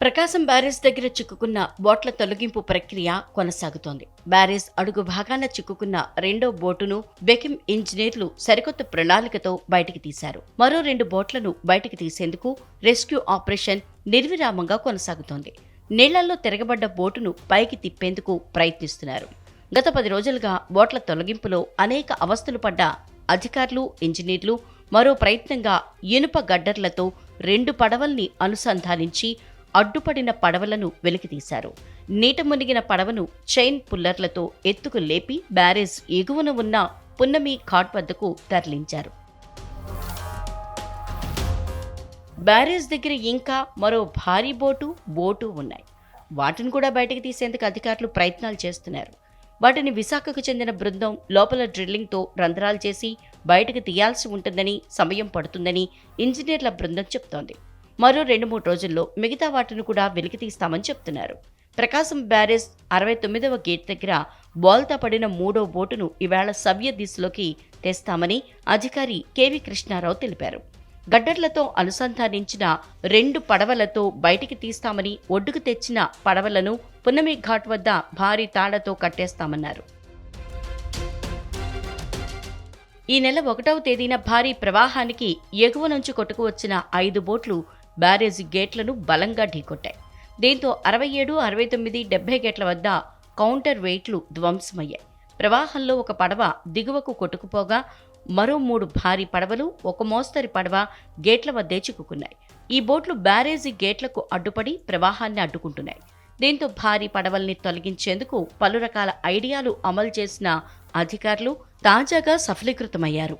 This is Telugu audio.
ప్రకాశం బ్యారేజ్ దగ్గర చిక్కుకున్న బోట్ల తొలగింపు ప్రక్రియ కొనసాగుతోంది. బ్యారేజ్ అడుగు భాగాన చిక్కుకున్న రెండో బోటును బెకిం ఇంజనీర్లు సరికొత్త ప్రణాళికతో బయటికి తీశారు. మరో రెండు బోట్లను బయటికి తీసేందుకు రెస్క్యూ ఆపరేషన్ నిర్విరామంగా కొనసాగుతోంది. నీళ్ళలో తిరగబడ్డ బోటును పైకి తిప్పేందుకు ప్రయత్నిస్తున్నారు. గత పది రోజులుగా బోట్ల తొలగింపులో అనేక అవస్థలు పడ్డ అధికారులు ఇంజనీర్లు మరో ప్రయత్నంగా ఇనుప గడ్డర్లతో రెండు పడవల్ని అనుసంధానించి అడ్డుపడిన పడవలను వెలికితీశారు నీట మునిగిన పడవను చైన్ పుల్లర్లతో ఎత్తుకు లేపి బ్యారేజ్ ఎగువన ఉన్న పున్నమి ఘాట్ వద్దకు తరలించారు. బ్యారేజ్ దగ్గర ఇంకా మరో భారీ బోటు బోటు ఉన్నాయి. వాటిని కూడా బయటకు తీసేందుకు అధికారులు ప్రయత్నాలు చేస్తున్నారు. వాటిని విశాఖకు చెందిన బృందం లోపల డ్రిల్లింగ్తో రంధ్రాలు చేసి బయటకు తీయాల్సి ఉంటుందని సమయం పడుతుందని ఇంజనీర్ల బృందం చెప్తోంది. మరో రెండు మూడు రోజుల్లో మిగతా వాటిని కూడా వెలికి తీస్తామని చెప్తున్నారు. ప్రకాశం బ్యారేజ్ అరవై తొమ్మిదవ గేట్ దగ్గర బోల్తా పడిన మూడో బోటును ఇవాళ సవ్య దిశలోకి తెస్తామని అధికారి కెవి కృష్ణారావు తెలిపారు. గడ్డర్లతో అనుసంధానించిన రెండు పడవలతో బయటికి తీస్తామని ఒడ్డుకు తెచ్చిన పడవలను పున్నమి ఘాట్ వద్ద భారీ తాళ్ళతో కట్టేస్తామన్నారు. ఈ నెల ఒకటవ తేదీన భారీ ప్రవాహానికి ఎగువ నుంచి కొట్టుకు వచ్చిన ఐదు బోట్లు బ్యారేజీ గేట్లను బలంగా ఢీకొట్టాయి. దీంతో అరవై ఏడు అరవై తొమ్మిది డెబ్బై గేట్ల వద్ద కౌంటర్ వెయిట్లు ధ్వంసమయ్యాయి. ప్రవాహంలో ఒక పడవ దిగువకు కొట్టుకుపోగా మరో మూడు భారీ పడవలు ఒక మోస్తరి పడవ గేట్ల వద్దే చిక్కుకున్నాయి. ఈ బోట్లు బ్యారేజీ గేట్లకు అడ్డుపడి ప్రవాహాన్ని అడ్డుకుంటున్నాయి. దీంతో భారీ పడవల్ని తొలగించేందుకు పలు రకాల ఐడియాలు అమలు చేసిన అధికారులు తాజాగా సఫలీకృతమయ్యారు.